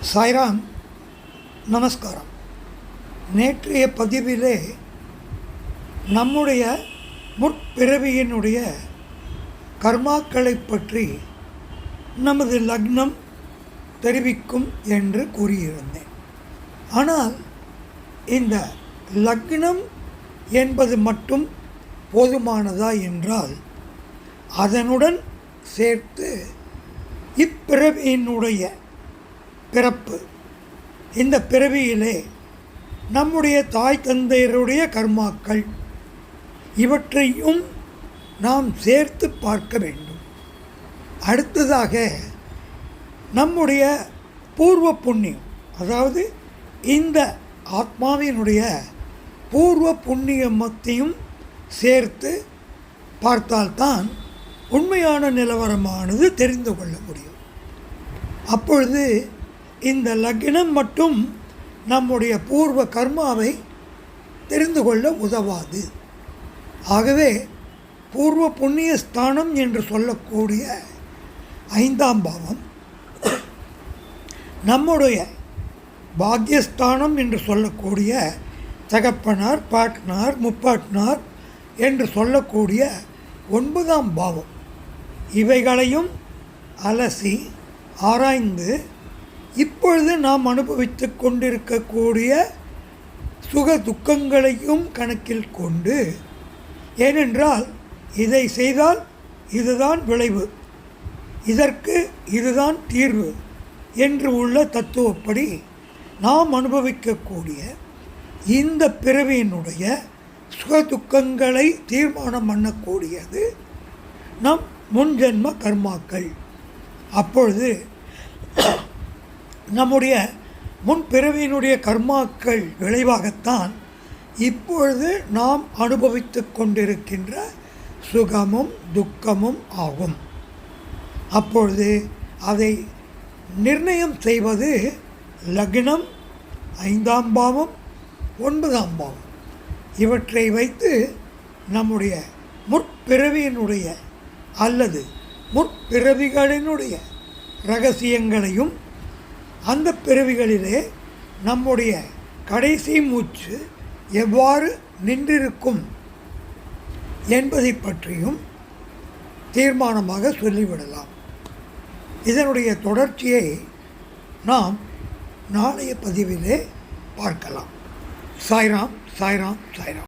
சாய்ராம் நமஸ்காரம். நேற்றைய பதிவிலே நம்முடைய முற்பிறவியினுடைய கர்மாக்களை பற்றி நமது லக்னம் தெரிவிக்கும் என்று கூறியிருந்தேன். ஆனால் இந்த லக்னம் என்பது மட்டும் போதுமானதா என்றால் அதனுடன் சேர்த்து இப்பிறவியினுடைய பிறப்பு. இந்த பிறவியிலே நம்முடைய தாய் தந்தையருடைய கர்மாக்கள் இவற்றையும் நாம் சேர்த்து பார்க்க வேண்டும். அடுத்ததாக நம்முடைய பூர்வ புண்ணியம் அதாவது இந்த ஆத்மாவினுடைய பூர்வ புண்ணியமத்தையும் சேர்த்து பார்த்தால்தான் உண்மையான நிலவரமானது தெரிந்து கொள்ள முடியும். அப்பொழுது இந்த லக்னம் மட்டும் நம்முடைய பூர்வ கர்மாவை தெரிந்து கொள்ள உதவாது. ஆகவே பூர்வ புண்ணிய ஸ்தானம் என்று சொல்லக்கூடிய ஐந்தாம் பாவம் நம்முடைய பாக்யஸ்தானம் என்று சொல்லக்கூடிய தகப்பனார் பாட்னார் முப்பாட்னார் என்று சொல்லக்கூடிய ஒன்பதாம் பாவம். இவைகளையும் அலசி ஆராய்ந்து இப்பொழுது நாம் அனுபவித்து கொண்டிருக்கக்கூடிய சுக துக்கங்களையும் கணக்கில் கொண்டு ஏனென்றால் இதை செய்தால் இதுதான் விளைவு. இதற்கு இதுதான் தீர்வு என்று உள்ள தத்துவப்படி நாம் அனுபவிக்கக்கூடிய இந்த பிறவியினுடைய சுக துக்கங்களை தீர்மானம் பண்ணக்கூடியது நம் முன்ஜென்ம கர்மாக்கள். அப்பொழுது நம்முடைய முன்பிறவியினுடைய கர்மாக்கள் விளைவாகத்தான் இப்பொழுது நாம் அனுபவித்து கொண்டிருக்கின்ற சுகமும் துக்கமும் ஆகும். அப்பொழுது அதை நிர்ணயம் செய்வது லக்னம் ஐந்தாம் பாவம் ஒன்பதாம் பாவம். இவற்றை வைத்து நம்முடைய முற்பிறவியினுடைய அல்லது முற்பிறவிகளினுடைய ரகசியங்களையும் அந்த பிறவிகளிலே நம்முடைய கடைசி மூச்சு எவ்வாறு நின்றிருக்கும் என்பதை பற்றியும் தீர்மானமாக சொல்லிவிடலாம். இதனுடைய தொடர்ச்சியை நாம் நாளைய பதிவிலே பார்க்கலாம். சாய்ராம் சாய்ராம் சாய்ராம்.